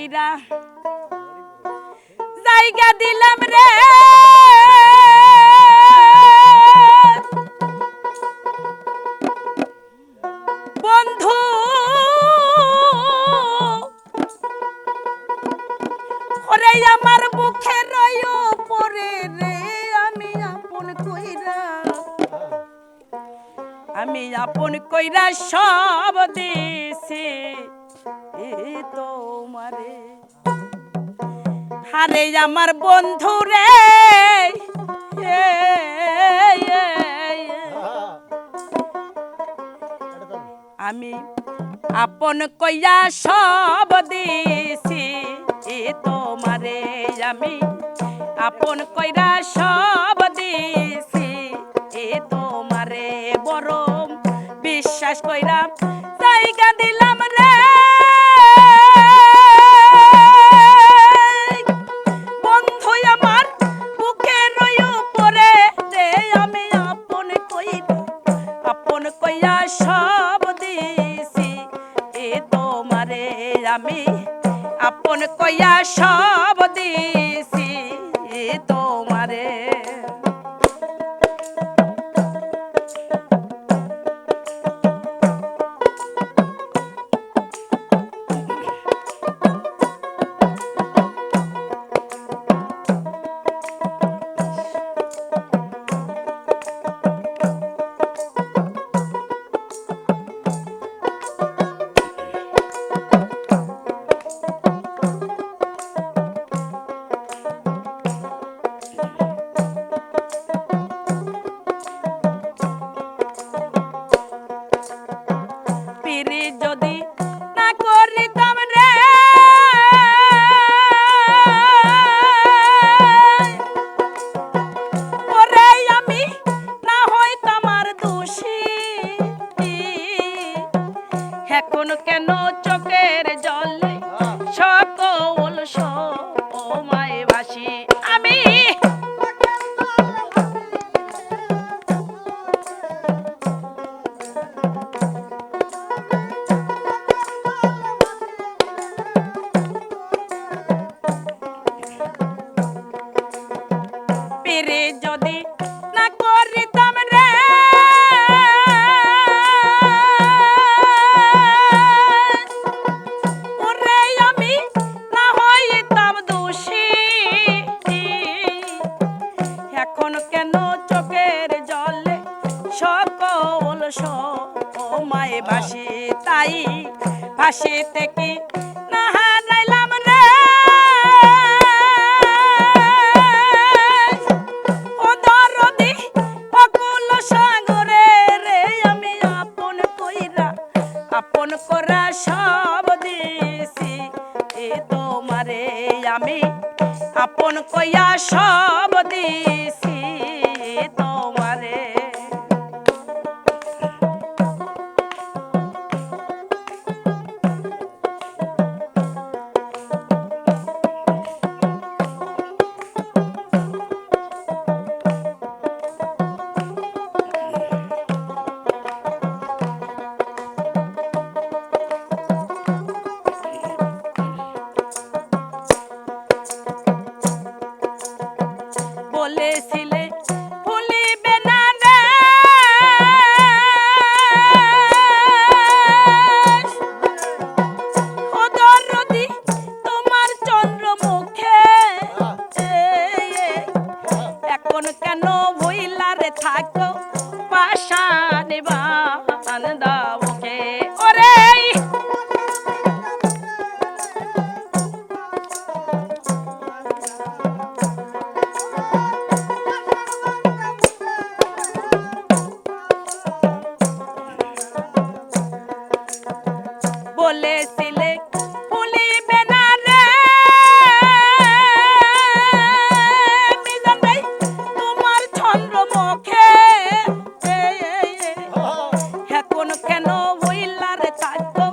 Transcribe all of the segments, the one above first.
কইরা। জায়গা দিলাম রে। বন্ধু, ওরে আমার বুকে রয় পরে রে, আমি আপন কইরা। আমি আপন কইরা সব দিছি। এই তোমারে হারে আমার বন্ধু রে। আমি আপন কইয়া সব দিছি, এ তোমারে আমি আপন কইরা সব দিছি, এ তোমারে বড় বিশ্বাস কইরা আমি আপন কইয়া সব দিছি সাগরে রে, আমি আপন কইরা, আপন করা সব দিছি। তোমারে আমি আপন কইয়া সব দিছি। বলেছিলে ভুলিবে না রে তোমার চন্দ্রমুখে এখন কেন হইলার থাকো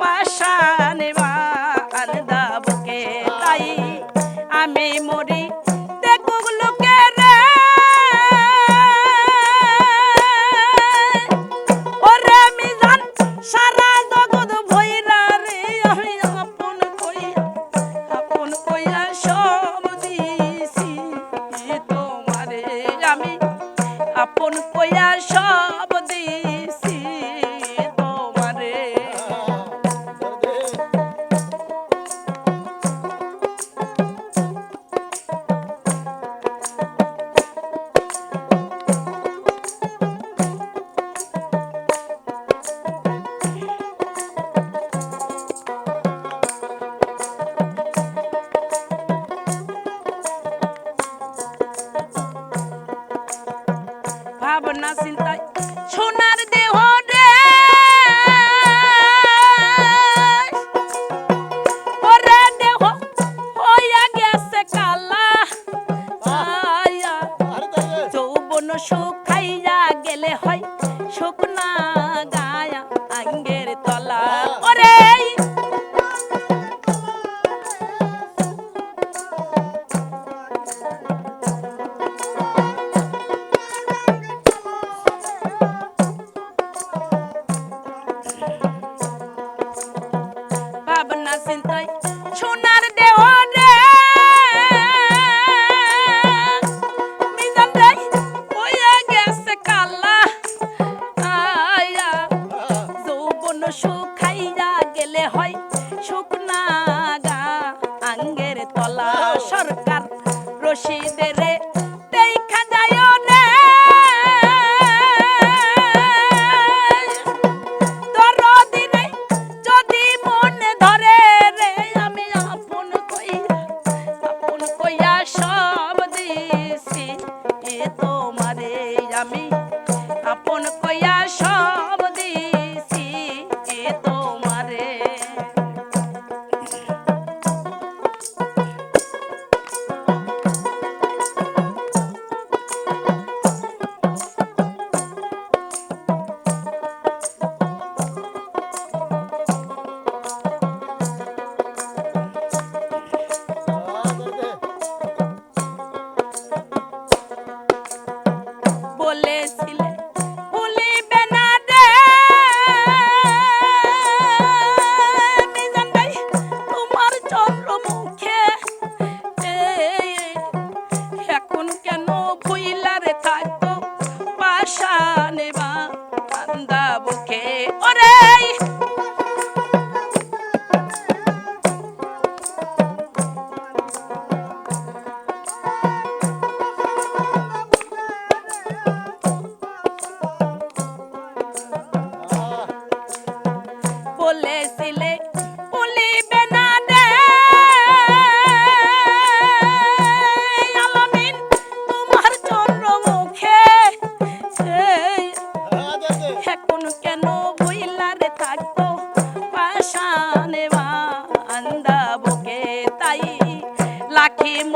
পাশানে বান দাবকে তাই আমি চিন্তায় সোনার হয়ে গেছে আয়া সুখাইয়া গেলে হয় শুকনা গা আঙ্গের সরকার রশিদের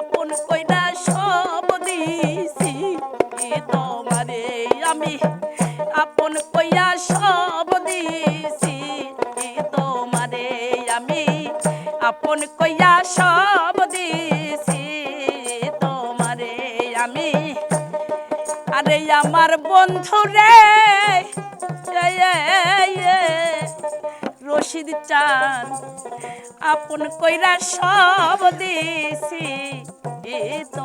আপন কইরা সব দিছি। তোমারে আমি আপন কইয়া সব দিছি। তোমারে আমি আপন কইয়া সব দিছি। তোমারে আমি আরে আমার বন্ধু রে। রশিদ চান আপন কইরা সব দিছি। তো